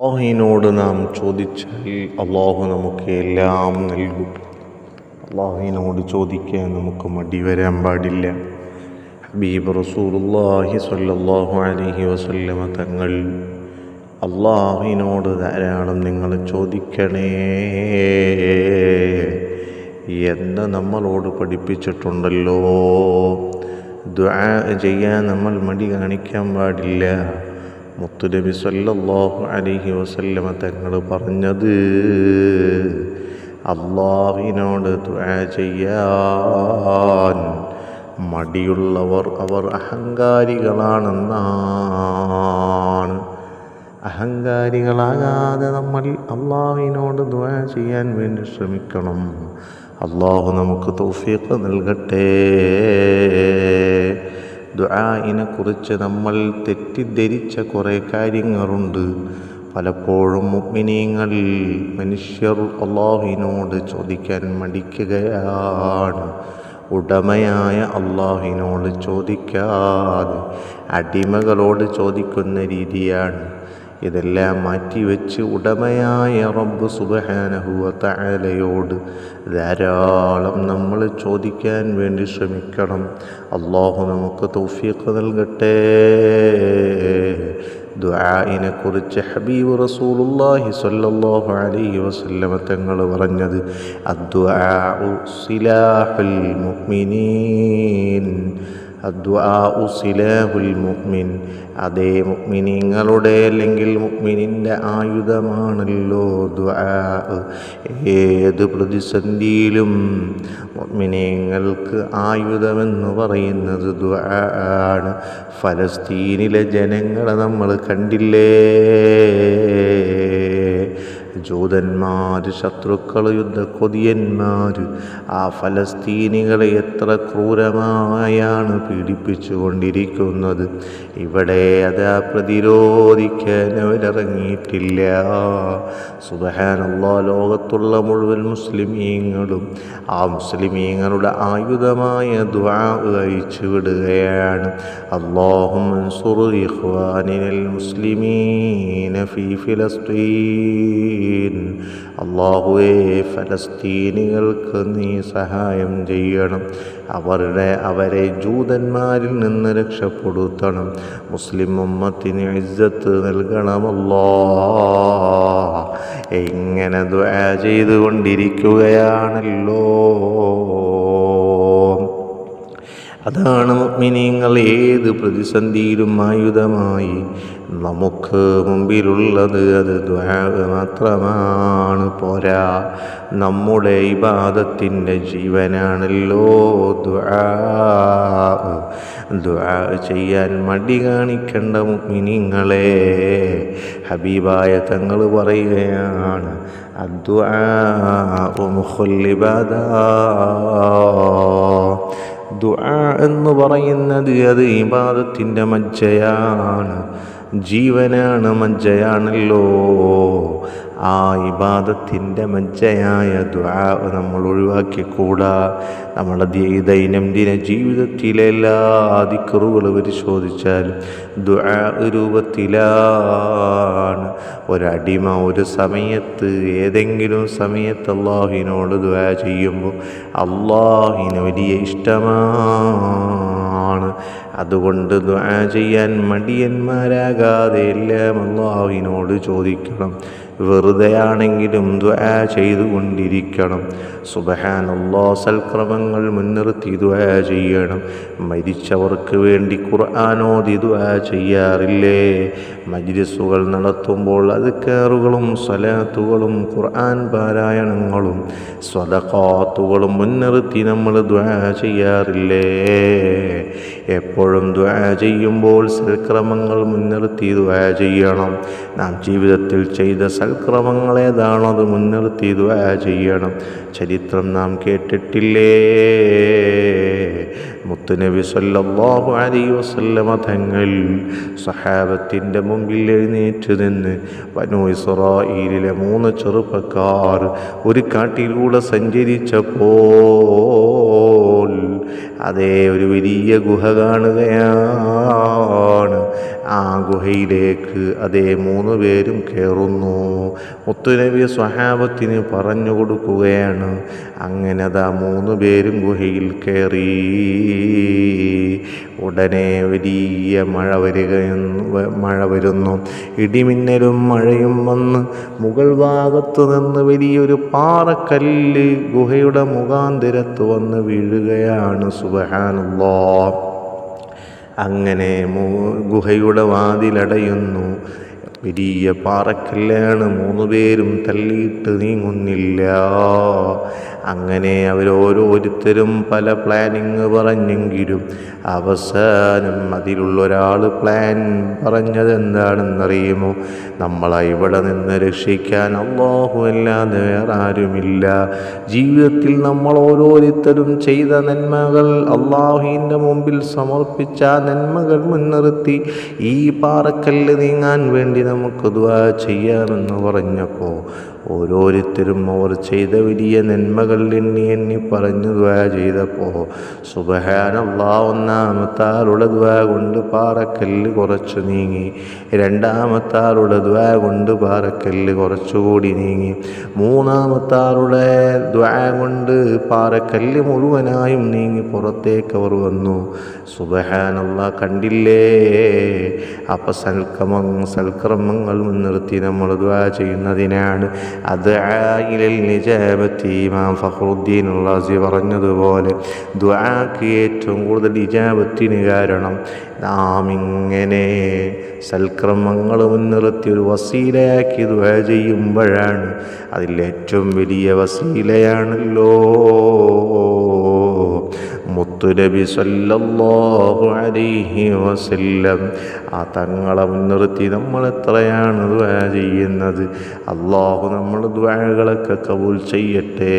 അള്ളാഹുവിനോട് നാം ചോദിച്ചാൽ അള്ളാഹു നമുക്ക് എല്ലാം നൽകും. അള്ളാഹുവിനോട് ചോദിക്കാൻ നമുക്ക് മടി വരാൻ പാടില്ല. ഹബീബ് റസൂലുള്ളാഹി സ്വല്ലല്ലാഹു അലൈഹി വസല്ലമ തങ്ങൾ അള്ളാഹുവിനോട് ധാരാളം നിങ്ങൾ ചോദിക്കണേ എന്ന് നമ്മളോട് പഠിപ്പിച്ചിട്ടുണ്ടല്ലോ. ദുആ ചെയ്യാൻ നമ്മൾ മടി കാണിക്കാൻ പാടില്ല. മുത്തുനബി സല്ലാഹു അലഹി വസല്ലമ തങ്ങൾ പറഞ്ഞത് അള്ളാഹിനോട് ദുആ ചെയ്യാൻ മടിയുള്ളവർ അവർ അഹങ്കാരികളാണെന്നാണ്. അഹങ്കാരികളാകാതെ നമ്മൾ അള്ളാഹിനോട് ദുആ ചെയ്യാൻ വേണ്ടി ശ്രമിക്കണം. അള്ളാഹു നമുക്ക് തൗഫീഖ് നൽകട്ടെ. ദുആഇനെ കുറിച്ച് നമ്മൾ തെറ്റിദ്ധരിച്ച കുറേ കാര്യങ്ങളുണ്ട്. പലപ്പോഴും മുഅ്മിനീങ്ങൾ മനുഷ്യർ അള്ളാഹുവിനോട് ചോദിക്കാൻ മടിക്കുകയാണ്. ഉടമയായ അള്ളാഹുവിനോട് ചോദിക്കാതെ അടിമകളോട് ചോദിക്കുന്ന രീതിയാണ്. ഇതെല്ലാം മാറ്റിവെച്ച് ഉടമയായ റബ്ബ് സുബഹാനഹുവ തആലയോട് ധാരാളം നമ്മൾ ചോദിക്കാൻ വേണ്ടി ശ്രമിക്കണം. അള്ളാഹു നമുക്ക് തൗഫീഖ് നൽകട്ടെ. കുറിച്ച് ഹബീബ് റസൂലുള്ളാഹി സ്വല്ലല്ലാഹു അലൈഹി വസല്ലമ തങ്ങൾ പറഞ്ഞത് അദ്ദുആഉ സിലാഹുൽ മുഅ്മിനീൻ. മുഅ്മിൻ. അതേ മുഅ്മിനീങ്ങളുടെ അല്ലെങ്കിൽ മുഅ്മിനിന്റെ ആയുധമാണല്ലോ ഏത് പ്രതിസന്ധിയിലും മുഅ്മിനീങ്ങൾക്ക് ആയുധമെന്ന് പറയുന്നത് ദുആ ആണ്. ഫലസ്തീനിലെ ജനങ്ങളെ നമ്മൾ കണ്ടില്ലേ? ജൂതന്മാർ ശത്രുക്കൾ യുദ്ധക്കൊതിയന്മാർ ആ ഫലസ്തീനികളെ എത്ര ക്രൂരമായാണ് പീഡിപ്പിച്ചു കൊണ്ടിരിക്കുന്നത് ഇവിടെ അത് പ്രതിരോധിക്കാൻ അവരിറങ്ങിയിട്ടില്ല. സുബഹാനുള്ള ലോകത്തുള്ള മുഴുവൻ മുസ്ലിമീങ്ങളും ആ മുസ്ലിമീങ്ങളുടെ ആയുധമായ ദ്വാ അയച്ചു വിടുകയാണ്. അള്ളാഹും മുസ്ലിമീന ഫി ഫിലസ്തീൻ. അള്ളാഹുവേ ഫലസ്തീനികൾക്ക് നീ സഹായം ചെയ്യണം. അവരുടെ അവരെ ജൂതന്മാരിൽ നിന്ന് രക്ഷപ്പെടുത്തണം. മുസ്ലിം ഉമ്മത്തിന് ഇജ്ജത്ത് നൽകണമല്ലോ എങ്ങനെ ദ്വാ ചെയ്തുകൊണ്ടിരിക്കുകയാണല്ലോ? അതാണ് മിനിങ്ങൾ ഏത് പ്രതിസന്ധിയിലും ആയുധമായി. നമുക്ക് മുമ്പിലുള്ളത് അത് മാത്രമാണ്. പോരാ നമ്മുടെ ഇബാദത്തിന്റെ ജീവനാണല്ലോ ചെയ്യാൻ മടി കാണിക്കേണ്ട മിനിങ്ങളെ ഹബീബായ തങ്ങൾ പറയുകയാണ് അദ്വാ ദുആ എന്ന് പറയുന്നത് അത് ഇബാദത്തിന്റെ മജ്ജയാണ്. ജീവനാണ് മജ്ജയാണല്ലോ. ആ ഇബാദത്തിന്റെ മജ്ജയായ ദ്വാ നമ്മൾ ഒഴിവാക്കിക്കൂടാ. നമ്മുടെ ദൈനംദിന ജീവിതത്തിലെ എല്ലാ ദിക്കറുകൾ പരിശോധിച്ചാൽ ദ്വാ രൂപത്തിലാണ്. ഒരടിമ ഒരു സമയത്ത് ഏതെങ്കിലും സമയത്ത് അള്ളാഹിനോട് ദ്വാ ചെയ്യുമ്പോൾ അള്ളാഹിന് വലിയ ഇഷ്ടമാണ് അതുകൊണ്ട് ദ്വാ ചെയ്യാൻ മടിയന്മാരാകാതെ എല്ലാം അള്ളാഹുവിനോട് ചോദിക്കണം. വെറുതെയാണെങ്കിലും ദ്വാ ചെയ്തുകൊണ്ടിരിക്കണം. സുബഹാനല്ലോ സൽക്രമങ്ങൾ മുൻനിർത്തി ദ്വാ ചെയ്യണം. മരിച്ചവർക്ക് വേണ്ടി ഖുർആാനോദി ദ്വാ ചെയ്യാറില്ലേ? മജ്ലിസുകൾ നടത്തുമ്പോൾ അതുക്കാറുകളും സ്വലാത്തുകളും ഖുർആൻ പാരായണങ്ങളും സ്വതക്കാത്തുകളും മുൻനിർത്തി നമ്മൾ ദ്വാ ചെയ്യാറില്ലേ? എപ്പോഴും ദ്വാ ചെയ്യുമ്പോൾ സൽക്രമങ്ങൾ മുൻനിർത്തി ദ്വാ ചെയ്യണം. നാം ജീവിതത്തിൽ ചെയ്ത സൽക്രമങ്ങൾ ഏതാണോ അത് മുൻനിർത്തി ദ്വാ ചെയ്യണം. ചരിത്രം നാം കേട്ടിട്ടില്ലേ? മുത്തുനബി സല്ലല്ലാഹു അലൈഹി വസല്ലമ തങ്ങൾ സഹാബത്തിന്റെ മുമ്പിൽ എഴുന്നേറ്റ് നിന്ന് വനു ഇസ്രായിലെ മൂന്ന് ചെറുപ്പക്കാർ ഒരു കാട്ടിലൂടെ സഞ്ചരിച്ചപ്പോൾ അതേ ഒരു വലിയ ഗുഹ കാണുകയാണ്. ആ ഗുഹയിലേക്ക് അതേ മൂന്ന് പേരും കയറുന്നു. മുത്തുനബി സ്വഹാബത്തിന് പറഞ്ഞു കൊടുക്കുകയാണ് അങ്ങനെ അതാ മൂന്ന് പേരും ഗുഹയിൽ കയറി. ഉടനെ വലിയ മഴ വരികയെന്ന് വ- മഴ വരുന്നു. ഇടിമിന്നലും മഴയും വന്ന് മുകൾ ഭാഗത്ത് നിന്ന് വലിയൊരു പാറക്കല്ല് ഗുഹയുടെ മുഖാന്തിരത്ത് വന്ന് വീഴുകയാണ്. സുബഹാനുള്ള അങ്ങനെ ഗുഹയുടെ വാതിലടയുന്നു. വലിയ പാറക്കല്ലാണ് മൂന്ന് പേരും തള്ളിയിട്ട് നീങ്ങുന്നില്ല. അങ്ങനെ അവരോരോരുത്തരും പല പ്ലാനിങ് പറഞ്ഞെങ്കിലും അവസാനം അതിലുള്ള ഒരാൾ പ്ലാൻ പറഞ്ഞത് എന്താണെന്നറിയുമോ നമ്മളെ ഇവിടെ നിന്ന് രക്ഷിക്കാൻ അള്ളാഹുവല്ലാതെ വേറെ ആരുമില്ല. ജീവിതത്തിൽ നമ്മൾ ഓരോരുത്തരും ചെയ്ത നന്മകൾ അള്ളാഹുവിന്റെ മുമ്പിൽ സമർപ്പിച്ച നന്മകൾ മുൻനിർത്തി ഈ പാറക്കല്ല് നീങ്ങാൻ വേണ്ടി നമുക്ക് ദുആ ചെയ്യാമെന്ന് പറഞ്ഞപ്പോൾ ഓരോരുത്തരും അവർ ചെയ്ത വലിയ നന്മകൾ എണ്ണി എണ്ണി പറഞ്ഞു ദ്വാ ചെയ്തപ്പോൾ സുബഹാനല്ലാ ഒന്നാമത്തെ ആളുടെ ദ്വാ കൊണ്ട് പാറക്കല്ല് കുറച്ച് നീങ്ങി. രണ്ടാമത്തെ ആളുടെ ദ്വാ കൊണ്ട് പാറക്കല്ല് കുറച്ചുകൂടി നീങ്ങി. മൂന്നാമത്താളുടെ ദ്വാ കൊണ്ട് പാറക്കല്ല് മുഴുവനായും നീങ്ങി പുറത്തേക്ക് അവർ വന്നു. സുബഹാനല്ല കണ്ടില്ലേ? അപ്പം സൽക്രമ സൽക്രമങ്ങൾ മുൻനിർത്തി നമ്മൾ ദ്വാ ചെയ്യുന്നതിനാണ് ഫഖറുദ്ദീൻ റാസി പറഞ്ഞതുപോലെ ദുആക്ക് ഏറ്റവും കൂടുതൽ ഇജാബത്തിന് കാരണം നാം ഇങ്ങനെ സൽക്രമങ്ങൾ മുൻനിർത്തി ഒരു വസീലയാക്കി ദ്വാ ചെയ്യുമ്പോഴാണ് അതിലേറ്റവും വലിയ വസീലയാണല്ലോ. മുത്തുനബി സല്ലല്ലാഹു അലൈഹി വസല്ലം. ആ തങ്ങളെ മുൻനിർത്തി നമ്മൾ എത്രയാണ് ദുആ ചെയ്യുന്നത്? അള്ളാഹു നമ്മൾ ദുആകളൊക്കെ കബൂൽ ചെയ്യട്ടെ.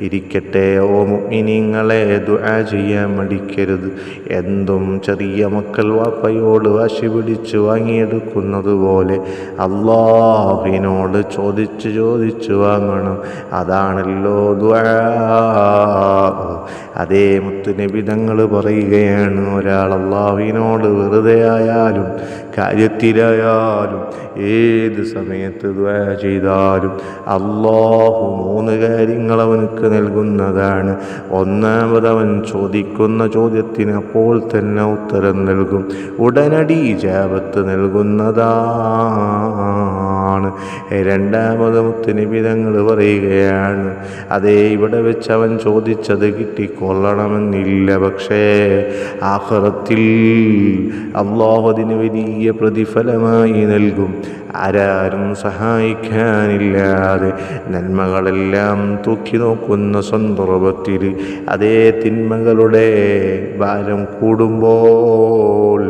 ഇരിക്കട്ടെ ഓ മുഅ്മിനീങ്ങളെ ദുആ ചെയ്യാൻ മടിക്കരുത്. എന്തും ചെറിയ മക്കൾ വാപ്പയോട് വാശി പിടിച്ച് വാങ്ങിയെടുക്കുന്നത് പോലെ അള്ളാഹിനോട് ചോദിച്ച് ചോദിച്ച് വാങ്ങണം. അതാണല്ലോ ദുആ. അതേ മുത്തുനബിതങ്ങൾ പറയുകയാണ് ഒരാൾ അള്ളാഹുവിനോട് വെറുതെ ആയാലും കാര്യത്തിലായാലും ഏത് സമയത്ത് ചെയ്താലും അള്ളാഹു മൂന്ന് കാര്യങ്ങൾ അവനക്ക് നൽകുന്നതാണ്. ഒന്നാമത് അവൻ ചോദിക്കുന്ന ചോദ്യത്തിന് അപ്പോൾ തന്നെ ഉത്തരം നൽകും. ഉടനടി ജാപത്ത് നൽകുന്നതാണ് രണ്ടാമത് മുത്തുനിബിതങ്ങൾ പറയുകയാണ്. അതേ ഇവിടെ വെച്ച് അവൻ ചോദിച്ചത് കിട്ടിക്കൊള്ളണമെന്നില്ല. പക്ഷേ ആഹ്റത്തിൽ അള്ളാഹുദിന് വലിയ പ്രതിഫലമായി നൽകും. ആരാരും സഹായിക്കാനില്ലാതെ നന്മകളെല്ലാം തൂക്കി നോക്കുന്ന സന്ദർഭത്തിൽ അതേ തിന്മകളുടെ ഭാരം കൂടുമ്പോൾ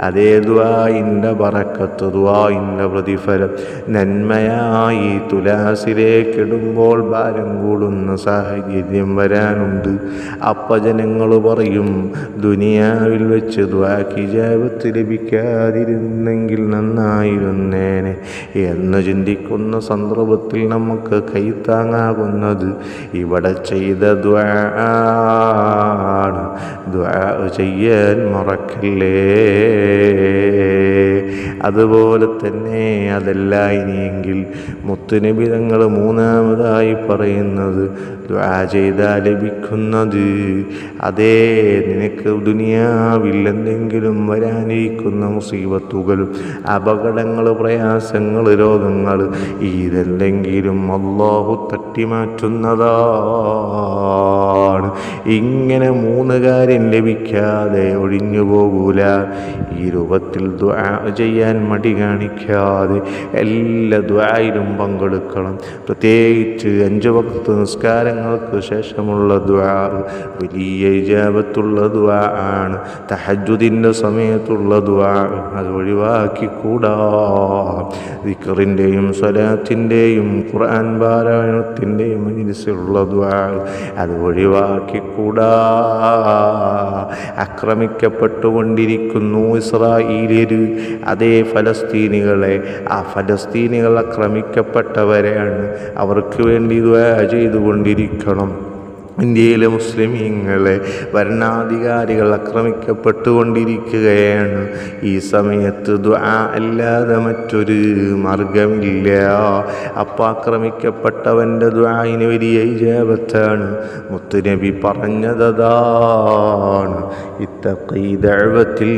അതേ ദ്വായിന്റെ പറക്കത്ത് ദ്വായിന്റെ പ്രതിഫലം. നന്മയായി തുലാസിലേക്കിടുമ്പോൾ ഭാരം കൂടുന്ന സാഹചര്യം വരാനുണ്ട്. അപ്പ ജനങ്ങൾ പറയും ദുനിയാവിൽ വെച്ച് ദ്വാക്കി ജാപത്ത് ലഭിക്കാതിരുന്നെങ്കിൽ നന്നായിരുന്നേനെ എന്ന് ചിന്തിക്കുന്ന സന്ദർഭത്തിൽ നമുക്ക് കൈത്താങ്ങാകുന്നത് ഇവിടെ ചെയ്ത ദ്വാണ് ദ്വാ ചെയ്യാൻ മറക്കല്ലേ? അതുപോലെ തന്നെ അതല്ല ഇനിയെങ്കിൽ മുത്തുനബി തങ്ങൾ മൂന്നാമതായി പറയുന്നത് ദ്വാ ചെയ്താൽ ലഭിക്കുന്നത്. അതേ നിനക്ക് ദുനിയാവിൽ എന്തെങ്കിലും വരാനിരിക്കുന്ന മുസീബത്തുകളും അപകടങ്ങൾ പ്രയാസങ്ങൾ രോഗങ്ങൾ ഇതെന്തെങ്കിലും അള്ളാഹു തട്ടിമാറ്റുന്നതാണ് ഇങ്ങനെ മൂന്ന് കാര്യം ലഭിക്കാതെ ഒഴിഞ്ഞു പോകൂല. ഈ രൂപത്തിൽ ചെയ്യാൻ മടി കാണിക്കാതെ എല്ലാ ദ്വായിലും പങ്കെടുക്കണം. പ്രത്യേകിച്ച് അഞ്ച് വക്ത നിസ്കാരങ്ങൾക്ക് ശേഷമുള്ള ദ്വാ വലിയ ഇജാപത്തുള്ള ദ്വാ ആണ്. തഹജുദിന്റെ സമയത്തുള്ള ദ്വാ അത് ഒഴിവാക്കിക്കൂടാ. ദിക്കറിന്റെയും സ്വലാത്തിന്റെയും ഖുർആൻ പാരായണത്തിന്റെയും മനസ്സിലുള്ള ദ്വാ അത് ഒഴിവാക്കിക്കൂടാ. ആക്രമിക്കപ്പെട്ടുകൊണ്ടിരിക്കുന്നു ഇസ്രായേലിയര്. അതേ ഫലസ്തീനികളെ ആ ഫലസ്തീനികൾ ആക്രമിക്കപ്പെട്ടവരെയാണ് അവർക്ക് വേണ്ടി ചെയ്തുകൊണ്ടിരിക്കണം. ഇന്ത്യയിലെ മുസ്ലിമീങ്ങളെ ഭരണാധികാരികൾ ആക്രമിക്കപ്പെട്ടുകൊണ്ടിരിക്കുകയാണ്. ഈ സമയത്ത് ദ്വാ അല്ലാതെ മറ്റൊരു മാർഗമില്ല അപ്പം ആക്രമിക്കപ്പെട്ടവന്റെ ദ്വായിന് വലിയ ഇജാപത്താണ് മുത്തുനബി പറഞ്ഞതാണ് ഇത്തഖീ ദഅവത്തിൽ